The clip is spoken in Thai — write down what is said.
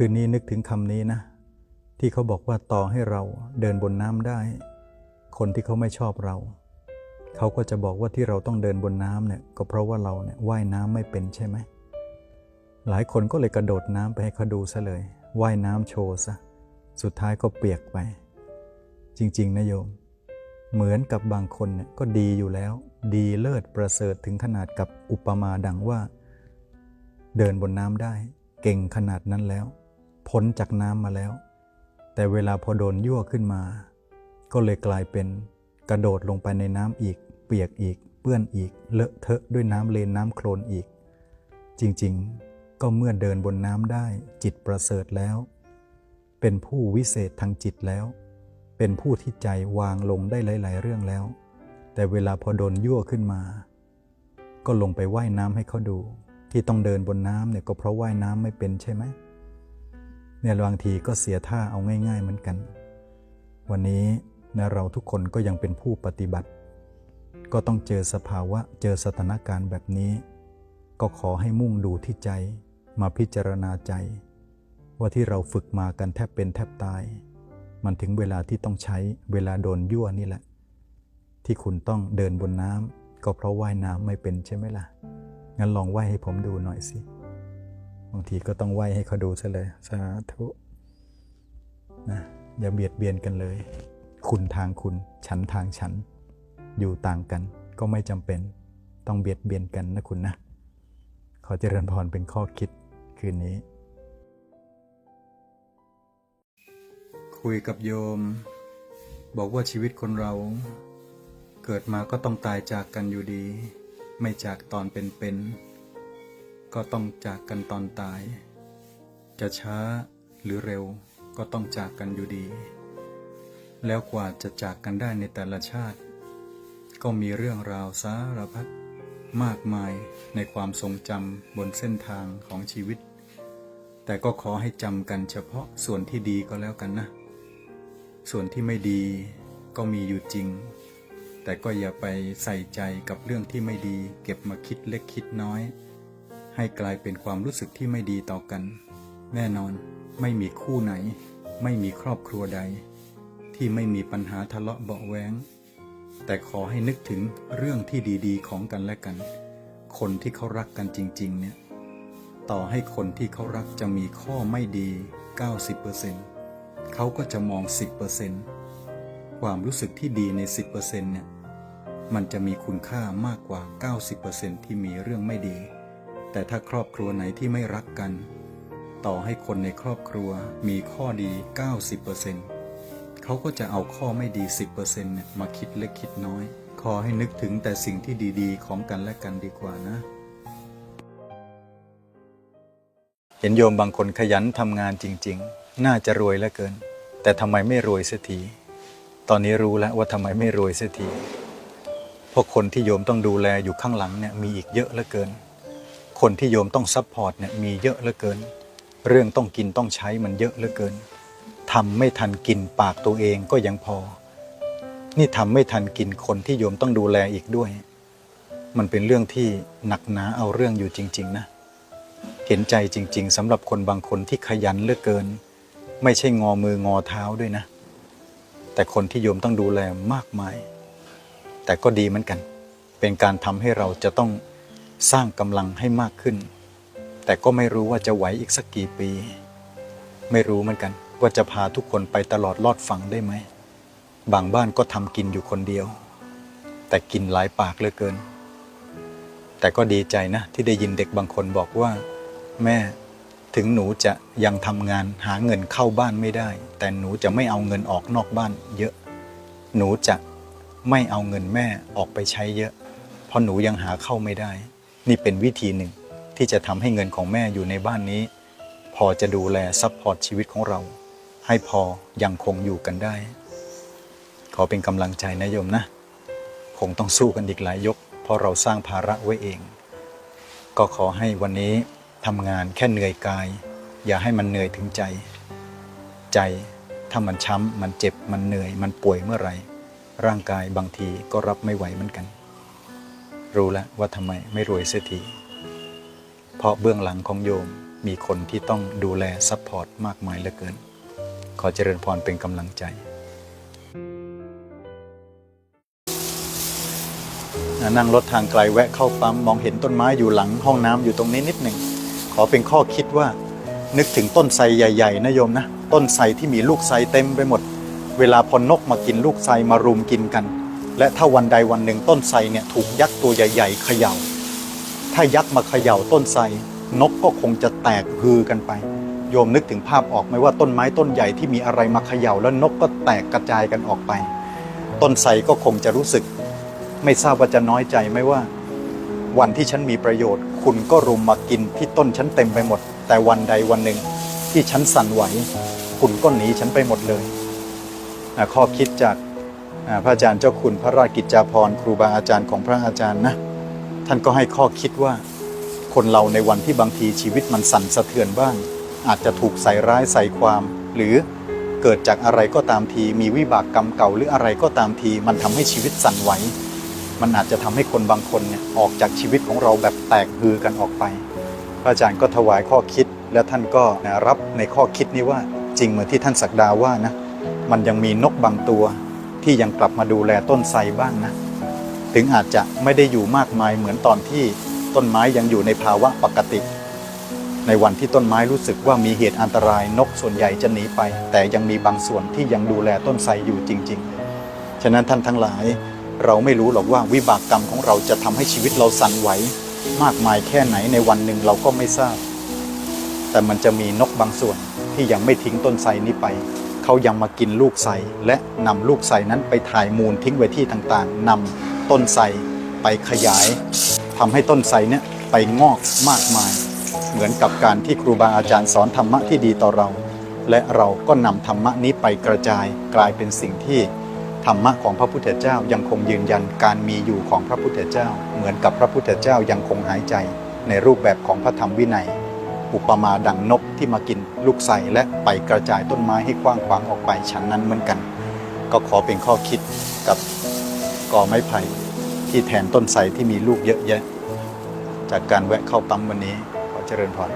คืนนี้นึกถึงคำนี้นะ ที่เขาบอกว่าต่อให้เราเดินบนน้ำได้ คนที่เขาไม่ชอบเรา เขาก็จะบอกว่าที่เราต้องเดินบนน้ำเนี่ยก็เพราะว่าเราเนี่ยว่ายน้ำไม่เป็นใช่ไหม หลายคนก็เลยกระโดดน้ำไปให้เขาดูซะเลยว่ายน้ำโชว์ซะสุดท้ายก็เปียกไป จริง ๆ นะโยม เหมือนกับบางคนเนี่ยก็ดีอยู่แล้ว ดีเลิศประเสริฐถึงขนาดกับอุปมาดังว่า เดินบนน้ำได้ เก่งขนาดนั้นแล้ว พ้นจากน้ำมาแล้ว แต่เวลาพอโดนยั่วขึ้นมา ก็เลยกลายเป็นกระโดดลงไปในน้ำอีก เปียกอีก เปื้อนอีก เลอะเทอะด้วยน้ำเลนน้ำโคลนอีก จริงๆ ก็เมื่อเดินบนน้ำได้จิตประเสริฐแล้ว เป็นผู้วิเศษทางจิตแล้ว เป็นผู้ที่ใจวางลงได้หลาย ๆ เรื่องแล้ว แต่เวลาพอโดนยั่วขึ้นมา ก็ลงไปว่ายน้ำให้เขาดู ที่ต้องเดินบนน้ำเนี่ยก็เพราะว่ายน้ำไม่เป็นใช่ไหม เนี่ยบางทีก็เสียท่าเอาง่าย ๆ เหมือนกัน วันนี้นะเราทุกคนก็ยังเป็นผู้ปฏิบัติ ก็ต้องเจอสภาวะเจอสถานการณ์แบบนี้ ก็ขอให้มุ่งดูที่ใจมาพิจารณาใจ ว่าที่เราฝึกมากันแทบเป็นแทบตาย มันถึงเวลาที่ต้องใช้เวลาโดนยั่วนี่แหละ ที่คุณต้องเดินบนน้ำก็เพราะว่ายน้ำไม่เป็นใช่ไหมล่ะ งั้นลองว่ายให้ผมดูหน่อยสิ บางทีก็ต้องว่ายให้เขาดูซะเลย สาธุนะอย่าเบียดเบียนกันเลย คุณทางคุณ ฉันทางฉัน อยู่ต่างกันก็ไม่จำเป็น ต้องเบียดเบียนกันนะคุณนะ ขอเจริญพรเป็นข้อคิดคืนนี้ คุยกับโยม บอกว่าชีวิตคนเรา เกิดมาก็ต้องตายจากกันอยู่ดี ไม่จากตอนเป็นๆ ก็ต้องจากกันตอนตาย จะช้าหรือเร็วก็ต้องจากกันอยู่ดี แล้วกว่าจะจากกันได้ในแต่ละชาติ ก็มีเรื่องราวสารพัดมากมายในความทรงจำบนเส้นทางของชีวิต แต่ก็ขอให้จำกันเฉพาะส่วนที่ดีก็แล้วกันนะ ส่วนที่ไม่ดีก็มีอยู่จริง แต่ก็อย่าไปใส่ใจกับเรื่องที่ไม่ดี เก็บมาคิดเล็กคิดน้อย ให้กลายเป็นความรู้สึกที่ไม่ดีต่อกัน แน่นอนไม่มีคู่ไหน ไม่มีครอบครัวใด ที่ไม่มีปัญหาทะเลาะเบาแวงแต่ขอให้นึกถึงเรื่องที่ดีๆ ของกันและกัน คนที่เขารักกันจริง ๆ เนี่ย ต่อให้คนที่เขารักจะมีข้อไม่ดี 90%เขาก็จะมอง 10%ความรู้สึกที่ดีใน 10%เนี่ย มันจะมีคุณค่ามากกว่า 90%ที่มีเรื่องไม่ดี แต่ถ้าครอบครัวไหนที่ไม่รักกัน ต่อให้คนในครอบครัวมีข้อดี 90%เขาก็จะเอาข้อไม่ดี 10%เนี่ยมาคิดเล็กคิดน้อย ขอให้นึกถึงแต่สิ่งที่ดีๆ ของกันและกันดีกว่านะ เห็นโยมบางคนขยันทำงานจริง ๆ น่าจะรวยเหลือเกิน แต่ทำไมไม่รวยเสียทีตอนนี้รู้แล้วว่าทำไมไม่รวยเสียทีเพราะคนที่โยมต้องดูแลอยู่ข้างหลังเนี่ยมีอีกเยอะเหลือเกิน คนที่โยมต้องซัพพอร์ตเนี่ยมีเยอะเหลือเกิน เรื่องต้องกินต้องใช้มันเยอะเหลือเกินทำไม่ทันกินปากตัวเองก็ยังพอ นี่ทำไม่ทันกินคนที่โยมต้องดูแลอีกด้วย มันเป็นเรื่องที่หนักหนาเอาเรื่องอยู่จริง ๆ นะ เห็นใจจริง ๆสำหรับคนบางคนที่ขยันเหลือเกิน ไม่ใช่งอมืองอเท้าด้วยนะ แต่คนที่โยมต้องดูแลมากมาย แต่ก็ดีเหมือนกัน เป็นการทำให้เราจะต้อง สร้างกำลังให้มากขึ้น แต่ก็ไม่รู้ว่าจะไหวอีกสักกี่ปี ไม่รู้เหมือนกัน ว่าจะพาทุกคนไปตลอดรอดฝั่งได้ไหม บางบ้านก็ทำกินอยู่คนเดียว แต่กินหลายปากเหลือเกิน แต่ก็ดีใจนะที่ได้ยินเด็กบางคนบอกว่า แม่ถึงหนูจะยังทำงานหาเงินเข้าบ้านไม่ได้ แต่หนูจะไม่เอาเงินออกนอกบ้าน เยอะ หนูจะไม่เอาเงินแม่ออกไปใช้เยอะ เพราะหนูยังหาเข้าไม่ได้ นี่เป็นวิธีหนึ่งที่จะทำให้เงินของแม่อยู่ในบ้านนี้ พอจะดูแลซัพพอร์ตชีวิตของเรา ให้พอยังคงอยู่กันได้ ขอเป็นกำลังใจนะโยมนะ คงต้องสู้กันอีกหลายยก เพราะเราสร้างภาระไว้เอง ก็ขอให้วันนี้ทำงานแค่เหนื่อยกาย อย่าให้มันเหนื่อยถึงใจ ใจถ้ามันช้ำมันเจ็บมันเหนื่อย มันป่วยเมื่อไหร่ ร่างกายบางทีก็รับไม่ไหวเหมือนกัน รู้แล้วว่าทำไมไม่รวยเสียทีเพราะเบื้องหลังของโยมมีคนที่ต้องดูแลซัพพอร์ตมากมายเหลือเกิน ขอเจริญพรเป็นกำลังใจนั่งรถทางไกลแวะเข้าปั๊มมองเห็นต้นไม้อยู่หลังห้องน้ำอยู่ตรงนี้นิดหนึ่ง ขอเป็นข้อคิดว่า นึกถึงต้นไทรใหญ่ๆนะโยมนะ ต้นไทรที่มีลูกไทรเต็มไปหมด เวลาพอนกมากินลูกไทรมารุมกินกัน และถ้าวันใดวันหนึ่งต้นไทรเนี่ยถูกยักษ์ตัวใหญ่ๆเขย่า ถ้ายักษ์มาเขย่าต้นไทรนกก็คงจะแตกฮือกันไป โยมนึกถึงภาพออกไหมว่าต้นไม้ต้นใหญ่ที่มีอะไรมาเขย่า แล้วนกก็แตกกระจายกันออกไป ต้นไทรก็คงจะรู้สึก ไม่ทราบว่าจะน้อยใจไหมว่า วันที่ฉันมีประโยชน์ คุณก็รุมมากินที่ต้นฉันเต็มไปหมด แต่วันใดวันหนึ่งที่ฉันสั่นไหว คุณก็หนีฉันไปหมดเลยข้อคิดจาก พระอาจารย์เจ้าคุณพระราชกิจจาภรณ์ครูบาอาจารย์ของพระอาจารย์นะ ท่านก็ให้ข้อคิดว่า คนเราในวันที่บางทีชีวิตมันสั่นสะเทือนบ้าง อาจจะถูกใส่ร้ายใส่ความ หรือเกิดจากอะไรก็ตามที มีวิบากกรรมเก่าหรืออะไรก็ตามที มันทำให้ชีวิตสั่นไหวมันอาจจะทำให้คนบางคนเนี่ยออกจากชีวิตของเราแบบแตกฮือกันออกไป พระอาจารย์ก็ถวายข้อคิด และท่านก็รับในข้อคิดนี้ว่าจริงเหมือนที่ท่านศักดาว่านะมันยังมีนกบางตัว ที่ยังกลับมาดูแลต้นไทรบ้างนะ ถึงอาจจะไม่ได้อยู่มากมายเหมือนตอนที่ต้นไม้ยังอยู่ในภาวะปกติ ในวันที่ต้นไม้รู้สึกว่ามีเหตุอันตรายนกส่วนใหญ่จะหนีไป แต่ยังมีบางส่วนที่ยังดูแลต้นไทรอยู่จริง ๆ ฉะนั้นท่านทั้งหลาย เราไม่รู้หรอกว่าวิบากกรรมของเราจะทำให้ชีวิตเราสั่นไหวมากมายแค่ไหนในวันหนึ่งเราก็ไม่ทราบ แต่มันจะมีนกบางส่วนที่ยังไม่ทิ้งต้นไทรนี้ไป เขายังมากินลูกไทรและนำลูกไทรนั้นไปถ่ายมูลทิ้งไว้ที่ต่างๆนำต้นไทรไปขยายทำให้ต้นไทรเนี่ยไปงอกมากมาย เหมือนกับการที่ครูบาอาจารย์สอนธรรมะที่ดีต่อเรา และเราก็นำธรรมะนี้ไปกระจายกลายเป็นสิ่งที่ธรรมะของพระพุทธเจ้ายังคงยืนยันการมีอยู่ของพระพุทธเจ้า เหมือนกับพระพุทธเจ้ายังคงหายใจในรูปแบบของพระธรรมวินัย อุปมาดังนกที่มากินลูกไทรและไปกระจายต้นไม้ให้กว้างขวางออกไปฉันนั้นเหมือนกัน ก็ขอเป็นข้อคิดกับกอไม้ไผ่ที่แทนต้นไทรที่มีลูกเยอะแยะ จากการแวะเข้าปั๊มวันนี้ขอเจริญพร